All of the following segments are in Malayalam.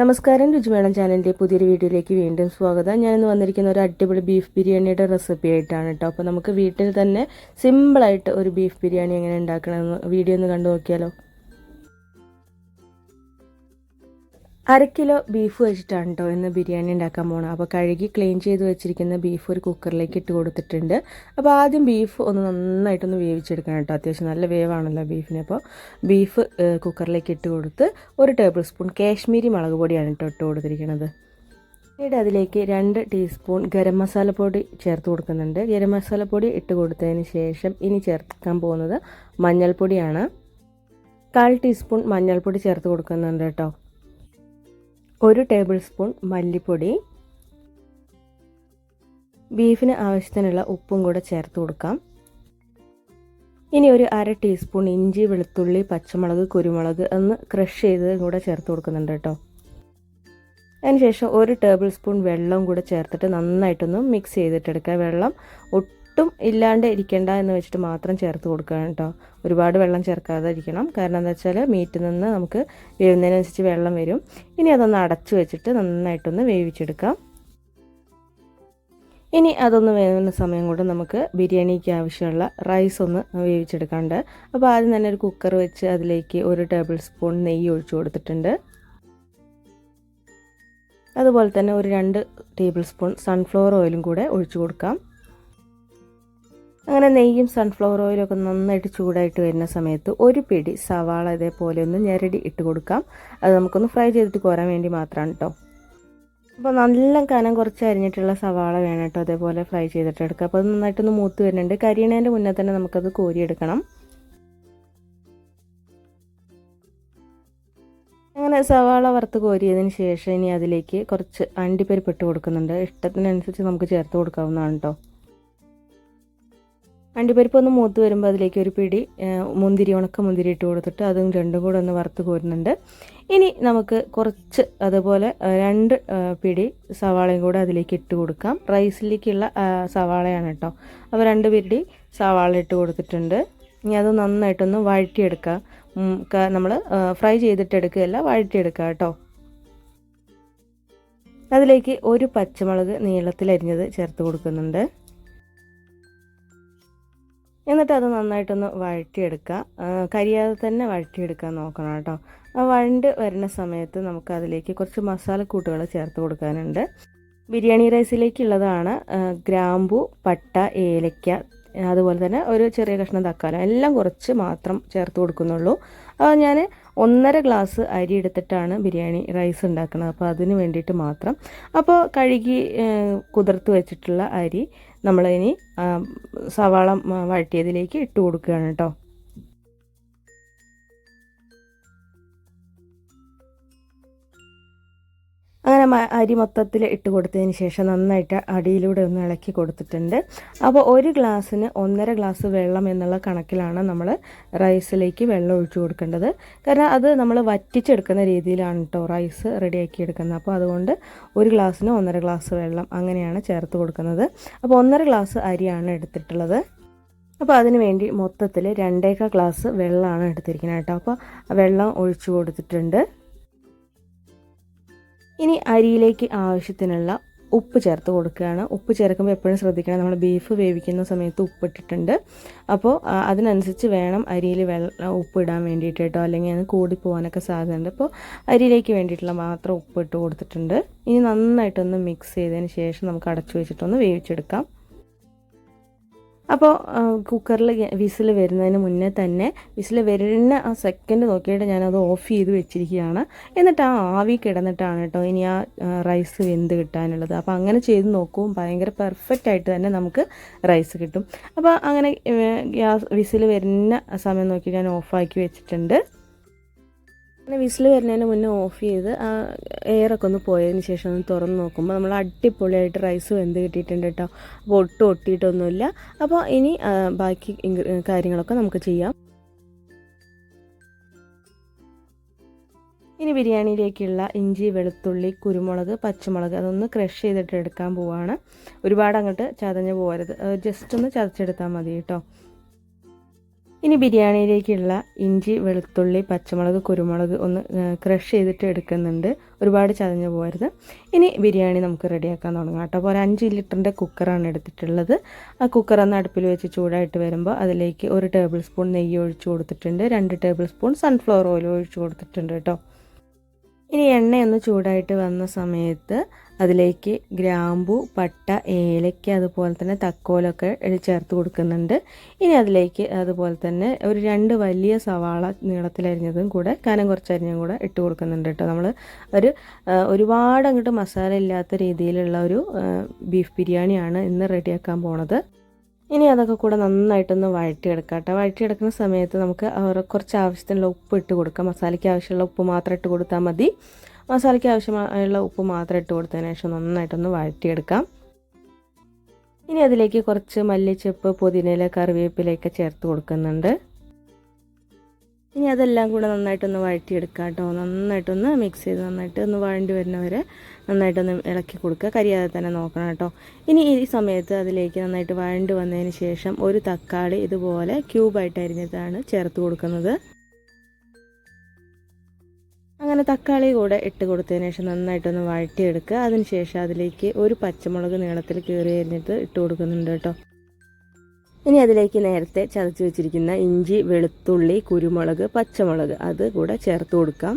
നമസ്കാരം രുചിമേളം ചാനലിന്റെ പുതിയൊരു വീഡിയോയിലേക്ക് വീണ്ടും സ്വാഗതം. ഞാനിന്ന് വന്നിരിക്കുന്ന ഒരു അടിപൊളി ബീഫ് ബിരിയാണിയുടെ റെസിപ്പി ആയിട്ടാണ് കേട്ടോ. അപ്പോൾ നമുക്ക് വീട്ടിൽ തന്നെ സിമ്പിളായിട്ട് ഒരു ബീഫ് ബിരിയാണി എങ്ങനെ ഉണ്ടാക്കണമെന്ന് വീഡിയോ ഒന്ന് കണ്ടു നോക്കിയാലോ. അര കിലോ ബീഫ് വെച്ചിട്ടാണ് കേട്ടോ ഇന്ന് ബിരിയാണി ഉണ്ടാക്കാൻ പോകണം അപ്പോൾ കഴുകി ക്ലീൻ ചെയ്ത് വെച്ചിരിക്കുന്ന ബീഫ് ഒരു കുക്കറിലേക്ക് ഇട്ട് കൊടുത്തിട്ടുണ്ട്. അപ്പോൾ ആദ്യം ബീഫ് ഒന്ന് നന്നായിട്ടൊന്ന് വേവിച്ചെടുക്കണം കേട്ടോ അത്യാവശ്യം നല്ല വേവാണല്ലോ ബീഫിന് അപ്പോൾ ബീഫ് കുക്കറിലേക്ക് ഇട്ട് കൊടുത്ത് ഒരു ടേബിൾ സ്പൂൺ കാശ്മീരി മുളക് പൊടിയാണ് കേട്ടോ ഇട്ട് കൊടുത്തിരിക്കുന്നത് പിന്നീട് അതിലേക്ക് രണ്ട് ടീസ്പൂൺ ഗരം മസാല പൊടി ചേർത്ത് കൊടുക്കുന്നുണ്ട്. ഗരം മസാല പൊടി ഇട്ട് കൊടുത്തതിന് ശേഷം ഇനി ചേർക്കാൻ പോകുന്നത് മഞ്ഞൾപ്പൊടിയാണ്. കാൽ ടീസ്പൂൺ മഞ്ഞൾപ്പൊടി ചേർത്ത് കൊടുക്കുന്നുണ്ട് കേട്ടോ ഒരു ടേബിൾ സ്പൂൺ മല്ലിപ്പൊടി. ബീഫിന് ആവശ്യത്തിനുള്ള ഉപ്പും കൂടെ ചേർത്ത് കൊടുക്കാം. ഇനി ഒരു അര ടീസ്പൂൺ ഇഞ്ചി വെളുത്തുള്ളി പച്ചമുളക് കുരുമുളക് ഒന്ന് ക്രഷ് ചെയ്ത് കൂടെ ചേർത്ത് കൊടുക്കുന്നുണ്ട് കേട്ടോ. അതിനുശേഷം ഒരു ടേബിൾ സ്പൂൺ വെള്ളം കൂടെ ചേർത്തിട്ട് നന്നായിട്ടൊന്ന് മിക്സ് ചെയ്തിട്ടെടുക്കുക. വെള്ളം ഒട്ടും ഇല്ലാണ്ട് ഇരിക്കേണ്ട എന്ന് വെച്ചിട്ട് മാത്രം ചേർത്ത് കൊടുക്കണം കേട്ടോ. ഒരുപാട് വെള്ളം ചേർക്കാതെ ഇരിക്കണം. കാരണം എന്താ വെച്ചാൽ മീറ്റിൽ നിന്ന് നമുക്ക് വേവുന്നതിനനുസരിച്ച് വെള്ളം വരും. ഇനി അതൊന്ന് അടച്ചു വെച്ചിട്ട് നന്നായിട്ടൊന്ന് വേവിച്ചെടുക്കാം. ഇനി അതൊന്ന് വേവുന്ന സമയം കൊണ്ട് നമുക്ക് ബിരിയാണിക്ക് ആവശ്യമുള്ള റൈസ് ഒന്ന് വേവിച്ചെടുക്കാണ്ട് അപ്പോൾ ആദ്യം തന്നെ ഒരു കുക്കർ വെച്ച് അതിലേക്ക് ഒരു ടേബിൾ സ്പൂൺ നെയ്യ് ഒഴിച്ചു കൊടുത്തിട്ടുണ്ട്. അതുപോലെ തന്നെ ഒരു രണ്ട് ടേബിൾ സ്പൂൺ സൺഫ്ലവർ ഓയിലും കൂടെ ഒഴിച്ചു കൊടുക്കാം. അങ്ങനെ നെയ്യും സൺഫ്ലവർ ഓയിലും ഒക്കെ നന്നായിട്ട് ചൂടായിട്ട് വരുന്ന സമയത്ത് ഒരു പിടി സവാള ഇതേപോലെ ഒന്ന് ഞെരടി ഇട്ട് കൊടുക്കാം. അത് നമുക്കൊന്ന് ഫ്രൈ ചെയ്തിട്ട് കോരാൻ വേണ്ടി മാത്രമാണ് കേട്ടോ അപ്പോൾ നല്ല കനം കുറച്ച് അരിഞ്ഞിട്ടുള്ള സവാള വേണം കേട്ടോ അതേപോലെ ഫ്രൈ ചെയ്തിട്ട് എടുക്കുക അപ്പോൾ അത് നന്നായിട്ടൊന്ന് മൂത്ത് വരുന്നുണ്ട്. കരിയണേന്റെ മുന്നേ തന്നെ നമുക്കത് കോരിയെടുക്കണം. അങ്ങനെ സവാള വറുത്ത് കോരിയതിന് ശേഷം ഇനി അതിലേക്ക് കുറച്ച് അണ്ടിപ്പരിപ്പ് ഇട്ട് കൊടുക്കുന്നുണ്ട്. ഇഷ്ടത്തിനനുസരിച്ച് നമുക്ക് ചേർത്ത് കൊടുക്കാവുന്നതാണ് കേട്ടോ അണ്ടിപ്പരിപ്പ് ഒന്ന് മൂത്ത് വരുമ്പോൾ അതിലേക്ക് ഒരു പിടി മുന്തിരി ഉണക്ക മുന്തിരി ഇട്ട് കൊടുത്തിട്ട് അതും രണ്ടും കൂടെ ഒന്ന് വറുത്ത് കോരുന്നുണ്ട്. ഇനി നമുക്ക് കുറച്ച് അതുപോലെ രണ്ട് പിടി സവാളയും കൂടെ അതിലേക്ക് ഇട്ട് കൊടുക്കാം. റൈസിലേക്കുള്ള സവാളയാണ് കേട്ടോ. അപ്പോൾ രണ്ട് പിടി സവാള ഇട്ട് കൊടുത്തിട്ടുണ്ട്. ഇനി അത് നന്നായിട്ടൊന്ന് വഴറ്റിയെടുക്കുക നമ്മൾ ഫ്രൈ ചെയ്തിട്ട് എടുക്കുകയല്ല വഴറ്റിയെടുക്കുക കേട്ടോ. അതിലേക്ക് ഒരു പച്ചമുളക് നീളത്തിലരിഞ്ഞത് ചേർത്ത് കൊടുക്കുന്നുണ്ട്. എന്നിട്ട് അത് നന്നായിട്ടൊന്ന് വഴറ്റിയെടുക്കുക. കരിയാതെ തന്നെ വഴറ്റിയെടുക്കാൻ നോക്കണം കേട്ടോ. ആ വഴണ്ട് വരുന്ന സമയത്ത് നമുക്ക് അതിലേക്ക് കുറച്ച് മസാലക്കൂട്ടുകൾ ചേർത്ത് കൊടുക്കാനുണ്ട്. ബിരിയാണി റൈസിലേക്കുള്ളതാണ് ഗ്രാമ്പു പട്ട ഏലക്ക അതുപോലെ തന്നെ ഒരു ചെറിയ കഷ്ണം തക്കാലം എല്ലാം കുറച്ച് മാത്രം ചേർത്ത് കൊടുക്കുന്നുള്ളൂ. അപ്പോൾ ഞാൻ ഒന്നര ഗ്ലാസ് അരി എടുത്തിട്ടാണ് ബിരിയാണി റൈസ് ഉണ്ടാക്കുന്നത്. അപ്പോൾ അതിന് വേണ്ടിയിട്ട് മാത്രം. അപ്പോൾ കഴുകി കുതിർത്ത് വെച്ചിട്ടുള്ള അരി നമ്മളിനി സവാള വഴറ്റിയതിലേക്ക് ഇട്ട് കൊടുക്കുകയാണ് കേട്ടോ. അങ്ങനെ അരി മൊത്തത്തിൽ ഇട്ട് കൊടുത്തതിന് ശേഷം നന്നായിട്ട് അടിയിലൂടെ ഒന്ന് ഇളക്കി കൊടുത്തിട്ടുണ്ട്. അപ്പോൾ ഒരു ഗ്ലാസ്സിന് ഒന്നര ഗ്ലാസ് വെള്ളം എന്നുള്ള കണക്കിലാണ് നമ്മൾ റൈസിലേക്ക് വെള്ളം ഒഴിച്ചു കൊടുക്കേണ്ടത്. കാരണം അത് നമ്മൾ വറ്റിച്ചെടുക്കുന്ന രീതിയിലാണ് കേട്ടോ റൈസ് റെഡിയാക്കി എടുക്കുന്നത്. അപ്പോൾ അതുകൊണ്ട് ഒരു ഗ്ലാസ്സിന് ഒന്നര ഗ്ലാസ് വെള്ളം അങ്ങനെയാണ് ചേർത്ത് കൊടുക്കുന്നത്. അപ്പോൾ ഒന്നര ഗ്ലാസ് അരിയാണ് എടുത്തിട്ടുള്ളത്. അപ്പോൾ അതിന് വേണ്ടി മൊത്തത്തിൽ രണ്ടേക്കാൾ ഗ്ലാസ് വെള്ളമാണ് എടുത്തിരിക്കുന്നത് കേട്ടോ. അപ്പോൾ വെള്ളം ഒഴിച്ചു കൊടുത്തിട്ടുണ്ട്. ഇനി അരിയിലേക്ക് ആവശ്യത്തിനുള്ള ഉപ്പ് ചേർത്ത് കൊടുക്കുകയാണ്. ഉപ്പ് ചേർക്കുമ്പോൾ എപ്പോഴും ശ്രദ്ധിക്കണം. നമ്മൾ ബീഫ് വേവിക്കുന്ന സമയത്ത് ഉപ്പിട്ടിട്ടുണ്ട്. അപ്പോൾ അതിനനുസരിച്ച് വേണം അരിയിൽ വെള്ളം ഉപ്പ് ഇടാൻ വേണ്ടിയിട്ട് കേട്ടോ. അല്ലെങ്കിൽ അത് കൂടി പോകാനൊക്കെ സാധ്യതയുണ്ട്. അപ്പോൾ അരിയിലേക്ക് വേണ്ടിയിട്ടുള്ള മാത്രം ഉപ്പ് ഇട്ട് കൊടുത്തിട്ടുണ്ട്. ഇനി നന്നായിട്ടൊന്ന് മിക്സ് ചെയ്തതിന് ശേഷം നമുക്ക് അടച്ചു വെച്ചിട്ടൊന്ന് വേവിച്ചെടുക്കാം. അപ്പോൾ കുക്കറിൽ വിസിൽ വരുന്നതിന് മുന്നേ തന്നെ വിസിൽ വരുന്ന ആ സെക്കൻഡ് നോക്കിയിട്ട് ഞാനത് ഓഫ് ചെയ്ത് വെച്ചിരിക്കുകയാണ്. എന്നിട്ട് ആ ആവി കിടന്നിട്ടാണ് കേട്ടോ ഇനി ആ റൈസ് വെന്ത് കിട്ടാനുള്ളത്. അപ്പോൾ അങ്ങനെ ചെയ്ത് നോക്കും ഭയങ്കര പെർഫെക്റ്റ് ആയിട്ട് തന്നെ നമുക്ക് റൈസ് കിട്ടും. അപ്പോൾ അങ്ങനെ ഗ്യാസ് വിസിൽ വരുന്ന സമയം നോക്കി ഞാൻ ഓഫാക്കി വെച്ചിട്ടുണ്ട്. അങ്ങനെ വിസിൽ വരുന്നതിന് മുന്നേ ഓഫ് ചെയ്ത് ആ എയറൊക്കെ ഒന്ന് പോയതിന് ശേഷം ഒന്ന് തുറന്ന് നോക്കുമ്പോൾ നമ്മൾ അടിപൊളിയായിട്ട് റൈസ് വെന്ത് കിട്ടിയിട്ടുണ്ട് കേട്ടോ അപ്പോൾ ഒട്ടും ഒട്ടിയിട്ടൊന്നുമില്ല. അപ്പോൾ ഇനി ബാക്കി കാര്യങ്ങളൊക്കെ നമുക്ക് ചെയ്യാം. ഇനി ബിരിയാണിയിലേക്കുള്ള ഇഞ്ചി വെളുത്തുള്ളി കുരുമുളക് പച്ചമുളക് അതൊന്ന് ക്രഷ് ചെയ്തിട്ട് എടുക്കാൻ പോവാണ്. ഒരുപാട് അങ്ങോട്ട് ചതഞ്ഞ് പോകരുത് ജസ്റ്റ് ഒന്ന് ചതച്ചെടുത്താൽ മതി കേട്ടോ ഇനി ബിരിയാണിയിലേക്കുള്ള ഇഞ്ചി വെളുത്തുള്ളി പച്ചമുളക് കുരുമുളക് ഒന്ന് ക്രഷ് ചെയ്തിട്ട് എടുക്കുന്നുണ്ട്. ഒരുപാട് ചതഞ്ഞു പോകരുത്. ഇനി ബിരിയാണി നമുക്ക് റെഡിയാക്കാൻ തുടങ്ങാം കേട്ടോ. അപ്പോൾ ഒരു അഞ്ച് ലിറ്ററിന്റെ കുക്കറാണ് എടുത്തിട്ടുള്ളത്. ആ കുക്കർ ഒന്ന് അടുപ്പിൽ വെച്ച് ചൂടായിട്ട് വരുമ്പോൾ അതിലേക്ക് ഒരു ടേബിൾ സ്പൂൺ നെയ്യ് ഒഴിച്ചു കൊടുത്തിട്ടുണ്ട്. രണ്ട് ടേബിൾ സ്പൂൺ സൺഫ്ലവർ ഓയിൽ ഒഴിച്ചു കൊടുത്തിട്ടുണ്ട് കേട്ടോ. ഇനി എണ്ണയൊന്ന് ചൂടായിട്ട് വന്ന സമയത്ത് അതിലേക്ക് ഗ്രാമ്പു പട്ട ഏലക്ക അതുപോലെ തന്നെ തക്കോലൊക്കെ ചേർത്ത് കൊടുക്കുന്നുണ്ട്. ഇനി അതിലേക്ക് അതുപോലെ തന്നെ ഒരു രണ്ട് വലിയ സവാള നീളത്തിലരിഞ്ഞതും കൂടെ കനം കുറച്ചരിഞ്ഞതും കൂടെ ഇട്ട് കൊടുക്കുന്നുണ്ട് കേട്ടോ. നമ്മൾ ഒരു ഒരുപാട് അങ്ങോട്ട് മസാല ഇല്ലാത്ത രീതിയിലുള്ള ഒരു ബീഫ് ബിരിയാണിയാണ് ഇന്ന് റെഡിയാക്കാൻ പോണത്. ഇനി അതൊക്കെ കൂടെ നന്നായിട്ടൊന്ന് വഴറ്റിയെടുക്കാം കേട്ടോ വഴറ്റിയെടുക്കുന്ന സമയത്ത് നമുക്ക് കുറച്ച് ആവശ്യത്തിനുള്ള ഉപ്പ് ഇട്ട് കൊടുക്കാം. മസാലയ്ക്ക് ആവശ്യമുള്ള ഉപ്പ് മാത്രം ഇട്ട് കൊടുത്താൽ മതി. മസാലയ്ക്ക് ആവശ്യമായുള്ള ഉപ്പ് മാത്രം ഇട്ട് കൊടുത്തതിന് ശേഷം നന്നായിട്ടൊന്ന് വഴറ്റിയെടുക്കാം. ഇനി അതിലേക്ക് കുറച്ച് മല്ലിച്ചപ്പ് പുതിനയില കറിവേപ്പിലയൊക്കെ ചേർത്ത് കൊടുക്കുന്നുണ്ട്. ഇനി അതെല്ലാം കൂടെ നന്നായിട്ടൊന്ന് വഴറ്റിയെടുക്കാം കേട്ടോ. നന്നായിട്ടൊന്ന് മിക്സ് ചെയ്ത് നന്നായിട്ട് ഒന്ന് വഴണ്ടി വരുന്നവരെ നന്നായിട്ടൊന്ന് ഇളക്കി കൊടുക്കുക. കരിയാതെ തന്നെ നോക്കണം കേട്ടോ. ഇനി ഈ സമയത്ത് അതിലേക്ക് നന്നായിട്ട് വഴണ്ടി വന്നതിന് ശേഷം ഒരു തക്കാളി ഇതുപോലെ ക്യൂബായിട്ട് അരിഞ്ഞിട്ടാണ് ചേർത്ത് കൊടുക്കുന്നത്. അങ്ങനെ തക്കാളി കൂടെ ഇട്ട് കൊടുത്തതിന് ശേഷം നന്നായിട്ടൊന്ന് വഴറ്റിയെടുക്കുക. അതിനുശേഷം അതിലേക്ക് ഒരു പച്ചമുളക് നീളത്തിൽ കീറി അരിഞ്ഞിട്ട് ഇട്ട് കൊടുക്കുന്നുണ്ട് കേട്ടോ. ഇനി അതിലേക്ക് നേരത്തെ ചതച്ച് വെച്ചിരിക്കുന്ന ഇഞ്ചി വെളുത്തുള്ളി കുരുമുളക് പച്ചമുളക് അത് കൂടെ ചേർത്ത് കൊടുക്കാം.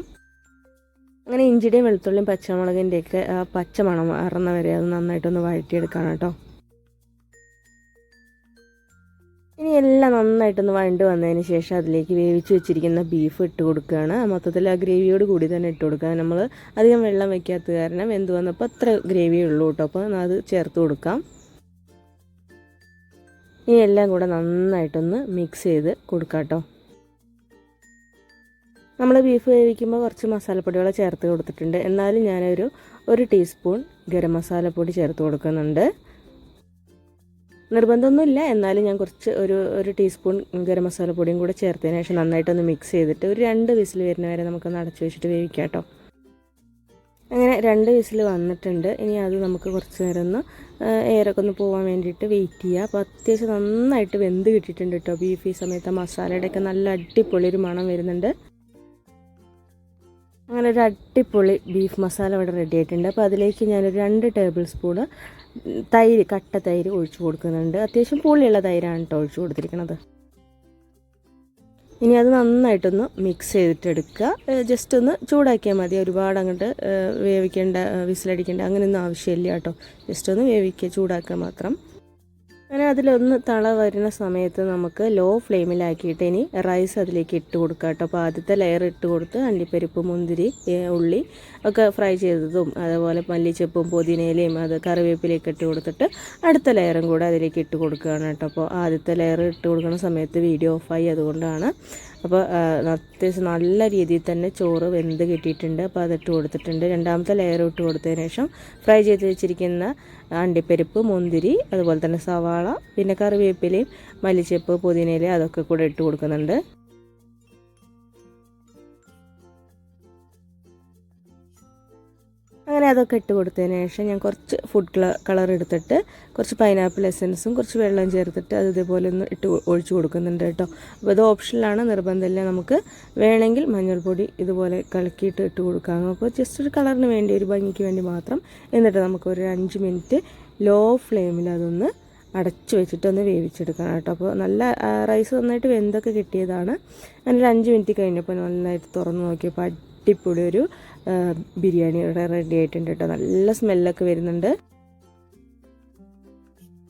അങ്ങനെ ഇഞ്ചിയുടെയും വെളുത്തുള്ളിയും പച്ചമുളകിന്റെയൊക്കെ പച്ചമണം അറന്ന വരെ അത് നന്നായിട്ടൊന്ന് വഴറ്റിയെടുക്കണം കേട്ടോ. ഇനി എല്ലാം നന്നായിട്ടൊന്ന് വഴണ്ട് വന്നതിന് ശേഷം അതിലേക്ക് വേവിച്ച് വെച്ചിരിക്കുന്ന ബീഫ് ഇട്ട് കൊടുക്കുകയാണ്. മൊത്തത്തിൽ ആ ഗ്രേവിയോട് കൂടി തന്നെ ഇട്ട് കൊടുക്കുക. നമ്മൾ അധികം വെള്ളം വെക്കാത്ത കാരണം എന്ത് വന്നപ്പോൾ അത്ര ഗ്രേവിയേ ഉള്ളൂ കേട്ടോ. അപ്പോൾ അത് ചേർത്ത് കൊടുക്കാം. ഇനി എല്ലാം കൂടെ നന്നായിട്ടൊന്ന് മിക്സ് ചെയ്ത് കൊടുക്കാം കേട്ടോ നമ്മൾ ബീഫ് വേവിക്കുമ്പോൾ കുറച്ച് മസാലപ്പൊടികൾ ചേർത്ത് കൊടുത്തിട്ടുണ്ട്. എന്നാലും ഞാനൊരു ഒരു ടീസ്പൂൺ ഗരം മസാലപ്പൊടി ചേർത്ത് കൊടുക്കുന്നുണ്ട്. നിർബന്ധമൊന്നുമില്ല. എന്നാലും ഞാൻ കുറച്ച് ഒരു ഒരു ടീസ്പൂൺ ഗരം മസാലപ്പൊടിയും കൂടെ ചേർത്തതിന് ശേഷം നന്നായിട്ടൊന്ന് മിക്സ് ചെയ്തിട്ട് ഒരു രണ്ട് വിസിൽ വരുന്ന വരെ നമുക്കൊന്ന് അടച്ചു വെച്ചിട്ട് വേവിക്കാം കേട്ടോ അങ്ങനെ രണ്ട് വിസിൽ വന്നിട്ടുണ്ട്. ഇനി അത് നമുക്ക് കുറച്ച് നേരം ഒന്ന് എയറൊക്കെ ഒന്ന് പോകാൻ വേണ്ടിയിട്ട് വെയിറ്റ് ചെയ്യുക അപ്പോൾ അത്യാവശ്യം നന്നായിട്ട് വെന്ത് കിട്ടിയിട്ടുണ്ട് കേട്ടോ ബീഫ് ഈ സമയത്ത്. മസാലയുടെയൊക്കെ നല്ല അടിപൊളി ഒരു മണം വരുന്നുണ്ട്. അങ്ങനെ ഒരു അടിപൊളി ബീഫ് മസാല ഇവിടെ റെഡി ആയിട്ടുണ്ട്. അപ്പോൾ അതിലേക്ക് ഞാനൊരു രണ്ട് ടേബിൾ സ്പൂണ് തൈര് കട്ട തൈര് ഒഴിച്ചു കൊടുക്കുന്നുണ്ട്. അത്യാവശ്യം പുളിയുള്ള തൈരാണ് കേട്ടോ ഒഴിച്ചു കൊടുത്തിരിക്കുന്നത്. ഇനി അത് നന്നായിട്ടൊന്ന് മിക്സ് ചെയ്തിട്ടെടുക്കുക. ജസ്റ്റ് ഒന്ന് ചൂടാക്കിയാൽ മതി. ഒരുപാട് അങ്ങോട്ട് വേവിക്കേണ്ട വിസിലടിക്കേണ്ട അങ്ങനെയൊന്നും ആവശ്യമില്ല കേട്ടോ. ജസ്റ്റ് ഒന്ന് വേവിക്കുക ചൂടാക്കുക മാത്രം. അങ്ങനെ അതിലൊന്ന് തള വരുന്ന സമയത്ത് നമുക്ക് ലോ ഫ്ലെയിമിലാക്കിയിട്ട് ഇനി റൈസ് അതിലേക്ക് ഇട്ട് കൊടുക്കുക കേട്ടോ. അപ്പോൾ ആദ്യത്തെ ലെയർ ഇട്ട് കൊടുത്ത് അണ്ടിപ്പരിപ്പ് മുന്തിരി ഉള്ളി ഒക്കെ ഫ്രൈ ചെയ്തതും അതുപോലെ മല്ലിച്ചപ്പും പുതിനയിലയും അത് കറിവേപ്പിലേക്ക് ഇട്ട് കൊടുത്തിട്ട് അടുത്ത ലെയറും കൂടെ അതിലേക്ക് ഇട്ട് കൊടുക്കുകയാണ് കേട്ടോ. അപ്പോൾ ആദ്യത്തെ ലെയർ ഇട്ട് കൊടുക്കുന്ന സമയത്ത് വീഡിയോ ഓഫായി അതുകൊണ്ടാണ് അപ്പോൾ അത്യാവശ്യം നല്ല രീതിയിൽ തന്നെ ചോറ് വെന്ത് കിട്ടിയിട്ടുണ്ട്. അപ്പോൾ അതിട്ട് കൊടുത്തിട്ടുണ്ട്. രണ്ടാമത്തെ ലെയർ ഇട്ട് കൊടുത്തതിന് ശേഷം ഫ്രൈ ചെയ്ത് വെച്ചിരിക്കുന്ന അണ്ടിപ്പരിപ്പ് മുന്തിരി അതുപോലെ തന്നെ സവാള പിന്നെ കറിവേപ്പിലയും മല്ലിച്ചപ്പ് പുതിനയില അതൊക്കെ കൂടെ ഇട്ട് കൊടുക്കുന്നുണ്ട്. അങ്ങനെ അതൊക്കെ ഇട്ട് കൊടുത്തതിന് ശേഷം ഞാൻ കുറച്ച് ഫുഡ് കളർ എടുത്തിട്ട് കുറച്ച് പൈനാപ്പിൾ എസൻസും കുറച്ച് വെള്ളം ചേർത്തിട്ട് അത് ഇതേപോലെ ഒന്ന് ഇട്ട് ഒഴിച്ച് കൊടുക്കുന്നുണ്ട് കേട്ടോ. അപ്പോൾ ഇത് ഓപ്ഷനിലാണ് നിർബന്ധമില്ല. നമുക്ക് വേണമെങ്കിൽ മഞ്ഞൾപ്പൊടി ഇതുപോലെ കലക്കിയിട്ട് ഇട്ട് കൊടുക്കാം. അപ്പോൾ ജസ്റ്റ് ഒരു കളറിന് വേണ്ടി ഒരു ഭംഗിക്ക് വേണ്ടി മാത്രം എന്നിട്ട് നമുക്ക് ഒരു അഞ്ച് മിനിറ്റ് ലോ ഫ്ലെയിമിൽ അതൊന്ന് അടച്ചു വെച്ചിട്ട് ഒന്ന് വേവിച്ചെടുക്കണം കേട്ടോ. അപ്പോൾ നല്ല റൈസ് നന്നായിട്ട് വെന്തൊക്കെ കിട്ടിയതാണ്. അങ്ങനെ ഒരു അഞ്ച് മിനിറ്റ് കഴിഞ്ഞപ്പോൾ നന്നായിട്ട് തുറന്ന് നോക്കിയപ്പോൾ അടിപൊളി ഒരു ബിരിയാണി ഇവിടെ റെഡി ആയിട്ടുണ്ട് കേട്ടോ. നല്ല സ്മെല്ലൊക്കെ വരുന്നുണ്ട്.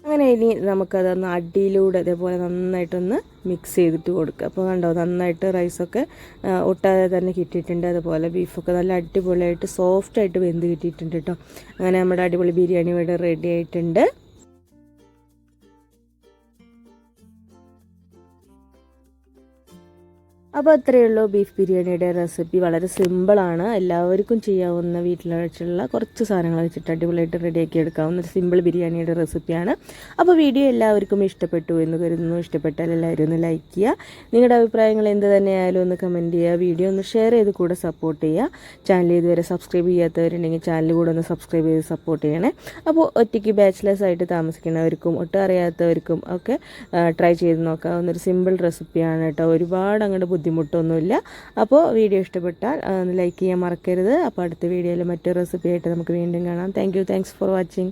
അങ്ങനെ ഇനി നമുക്കതൊന്ന് അടിയിലൂടെ അതേപോലെ നന്നായിട്ടൊന്ന് മിക്സ് ചെയ്തിട്ട് കൊടുക്കുക അപ്പോൾ കണ്ടോ നന്നായിട്ട് റൈസൊക്കെ ഒട്ടാതെ തന്നെ കിട്ടിയിട്ടുണ്ട്. അതുപോലെ ബീഫൊക്കെ നല്ല അടിപൊളിയായിട്ട് സോഫ്റ്റായിട്ട് വെന്ത് കിട്ടിയിട്ടുണ്ട് കേട്ടോ. അങ്ങനെ നമ്മുടെ അടിപൊളി ബിരിയാണി ഇവിടെ റെഡി ആയിട്ടുണ്ട്. അപ്പോൾ അത്രയേ ഉള്ളൂ ബീഫ് ബിരിയാണിയുടെ റെസിപ്പി വളരെ സിമ്പിളാണ് എല്ലാവർക്കും ചെയ്യാവുന്ന വീട്ടിൽ വെച്ചുള്ള കുറച്ച് സാധനങ്ങൾ വെച്ചിട്ട് അടിപൊളിയായിട്ട് റെഡിയാക്കി എടുക്കാവുന്ന ഒരു സിമ്പിൾ ബിരിയാണിയുടെ റെസിപ്പിയാണ് അപ്പോൾ വീഡിയോ എല്ലാവർക്കും ഇഷ്ടപ്പെട്ടു എന്ന് കരുതുന്നു. ഇഷ്ടപ്പെട്ടാൽ എല്ലാവരും ഒന്ന് ലൈക്ക് ചെയ്യുക. നിങ്ങളുടെ അഭിപ്രായങ്ങൾ എന്ത് തന്നെയായാലും ഒന്ന് കമന്റ് ചെയ്യുക. വീഡിയോ ഒന്ന് ഷെയർ ചെയ്ത് കൂടെ സപ്പോർട്ട് ചെയ്യുക. ചാനൽ ഇതുവരെ സബ്സ്ക്രൈബ് ചെയ്യാത്തവരുണ്ടെങ്കിൽ ചാനൽ കൂടെ ഒന്ന് സബ്സ്ക്രൈബ് ചെയ്ത് സപ്പോർട്ട് ചെയ്യണേ. അപ്പോൾ ഒറ്റയ്ക്ക് ബാച്ചിലേഴ്സ് ആയിട്ട് താമസിക്കുന്നവർക്കും ഒട്ടും അറിയാത്തവർക്കും ഒക്കെ ട്രൈ ചെയ്ത് നോക്കാവുന്ന ഒരു സിമ്പിൾ റെസിപ്പിയാണ് കേട്ടോ. ഒരുപാട് അങ്ങോട്ട് ബുദ്ധിമുട്ടൊന്നുമില്ല. അപ്പോൾ വീഡിയോ ഇഷ്ടപ്പെട്ടാൽ ലൈക്ക് ചെയ്യാൻ മറക്കരുത്. അപ്പോൾ അടുത്ത വീഡിയോയിൽ മറ്റൊരു റെസിപ്പി ആയിട്ട് നമുക്ക് വീണ്ടും കാണാം. Thank you thanks for watching